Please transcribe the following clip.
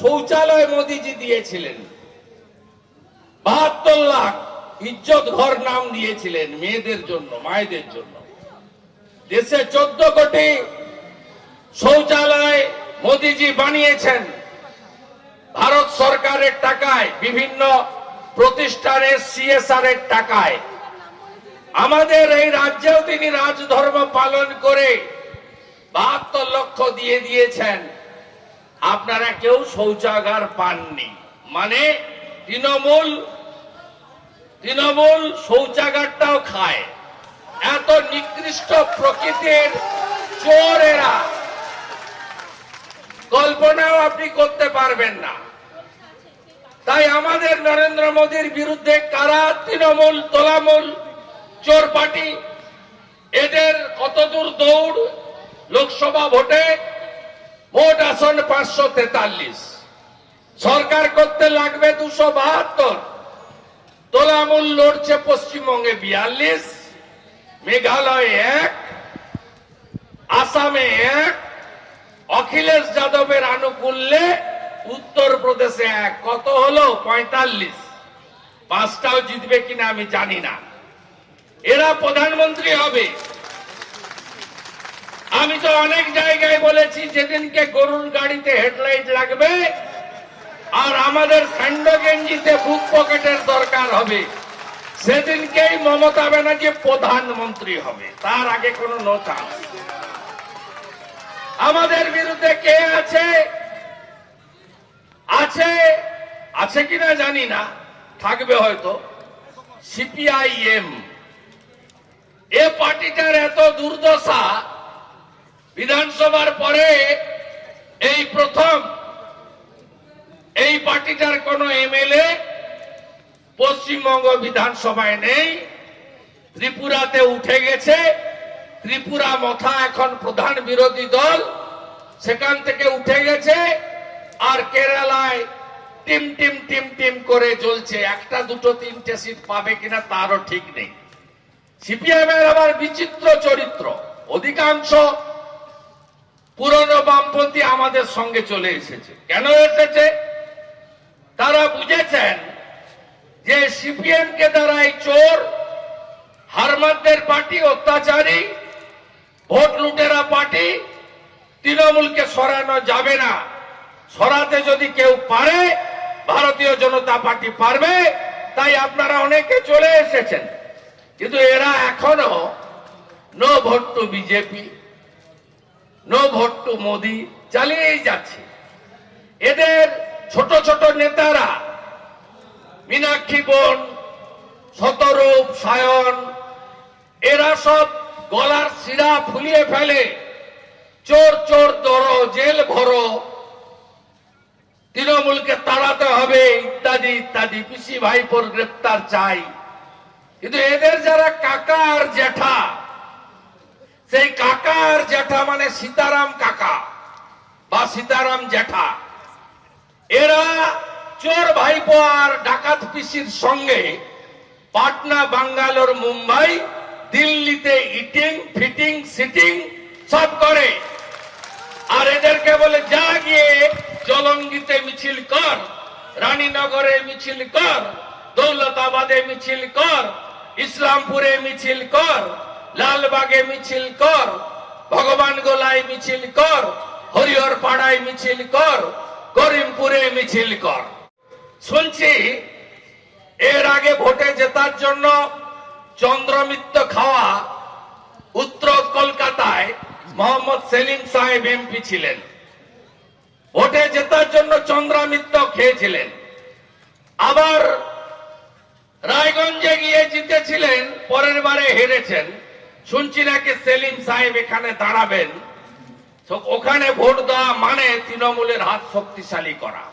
শৌচালয় মোদিজি দিয়েছিলেন। বাহাত্তর লাখ ইজ্জত ঘর নাম দিয়েছিলেন মেয়েদের জন্য, মায়েদের জন্য। দেশে চোদ্দ কোটি শৌচালয় মোদিজি বানিয়েছেন। ভারত সরকারের টাকায়, বিভিন্ন প্রতিষ্ঠানের সিএসআর এর টাকায়। আমাদের এই রাজ্যেও তিনি রাজধর্ম পালন করে বাহাত্তর লক্ষ দিয়ে দিয়েছেন। আপনারা কেউ শৌচাগার পাননি। মানে তৃণমূল তৃণমূল শৌচাগারটাও খায়। এত নিকৃষ্ট প্রকৃতির চোরেরা। কল্পনাও আপনি করতে পারবেন না। তাই আমাদের নরেন্দ্র মোদীর বিরুদ্ধে কারা তৃণমূল, তোলামূল চোর পার্টি এদের কতদূর দৌড়, লোকসভা ভোটে ভোট আসন পাঁচশো তেতাল্লিশ। সরকার করতে লাগবে দুশো বাহাত্তর। তোলামূল লড়ছে পশ্চিমবঙ্গে বিয়াল্লিশ। মেঘালয় এক। আসামে এক। অখিলেশ যাদবের আনুকূল্যে উত্তরপ্রদেশে এক। কত হলো? পঁয়তাল্লিশ। পাঁচটাও জিতবে কিনা আমি জানি না। এরা প্রধানমন্ত্রী হবে। আমি তো অনেক জায়গায় বলেছি, যেদিনকে গরুর গাড়িতে হেডলাইট লাগবে, আর আমাদের স্যান্ডো গেঞ্জিতে বুক পকেটের দরকার হবে, সেদিনকেই মমতা ব্যানার্জি প্রধানমন্ত্রী হবে। তার আগে কোনো নো আমাদের বিরুদ্ধে কে আছে? আছে? আছে কিনা জানি না। থাকবে হয়তো। সিপিআইএম এ পার্টিটার এত দুর্দশা বিধানসভার পরে এই প্রথম এই পার্টিটার কোন এমএলএ পশ্চিমবঙ্গ বিধানসভায় নেই। ত্রিপুরাতে উঠে গেছে। ত্রিপুরা মথা এখন প্রধান বিরোধী দল। সেখান থেকে উঠে গেছে আর কেরালায় টিম টিম টিম টিম করে চলছে একটা, দুটো, তিনটে সিট পাবে কিনা তারও ঠিক নেই। সিপিএম এর আবার বিচিত্র চরিত্র। অধিকাংশ পুরনো বামপন্থী আমাদের সঙ্গে চলে এসেছে। কেন এসেছে? তারা বুঝেছেন যে সিপিএম কে দ্বারাই চোর, হারমানদের পার্টি, অত্যাচারী, ভোট লুটেরা পার্টি তৃণমূলকে সরানো যাবে না। সরাতে যদি কেউ পারে, ভারতীয় জনতা পার্টি পারবে, তাই আপনারা অনেকে চলে এসেছেন। কিন্তু এরা এখনও no vote to BJP. No vote to Modi চালিয়েই যাচ্ছে। এদের ছোট ছোট নেতারা, মীনাক্ষী বোন, শতরূপ, সায়ন, এরা সব গলার শিরা ফুলিয়ে ফেলে, চোর চোর ধরো জেল ভরো, তৃণমূলকে তাড়াতে হবে, ইত্যাদি ইত্যাদি। পিসি ভাইপোর গ্রেপ্তার চাই। কিন্তু এদের যারা কাকা আর জ্যাঠা সেই কাকা আর জ্যাঠা মানে সীতারাম কাকা বা সীতারাম জ্যাঠা। এরা চোর ভাইপো আর ডাকাত পিসির সঙ্গে পাটনা, বাঙ্গালোর, মুম্বাই, দিল্লিতে ইটিং ফিটিং সিটিং সব করে। আর এদেরকে বলে, যা গিয়ে জলঙ্গিতে মিছিল কর, রানীনগরে মিছিল কর, দৌলতাবাদে মিছিল কর, ইসলামপুরে মিছিল কর, লালবাগে মিছিল কর ভগবান গোলায় মিছিল কর, হরিহর পাড়ায় মিছিল কর, করিমপুরে মিছিল কর। শুনছি, এর আগে ভোটে জেতার জন্য চন্দ্রমিত্র খাওয়া উত্তর কলকাতায় মোহাম্মদ সেলিম সাহেব এমপি ছিলেন। ভোটে জেতার জন্য চন্দ্রামিত্র খেয়েছিলেন। আবার রায়গঞ্জে গিয়ে জিতেছিলেন, পরের বারে হেরেছেন। শুনছি নাকি সেলিম সাহেব এখানে দাঁড়াবেন ওখানে ভোট দেওয়া মানে তৃণমূলের হাত শক্তিশালী করা।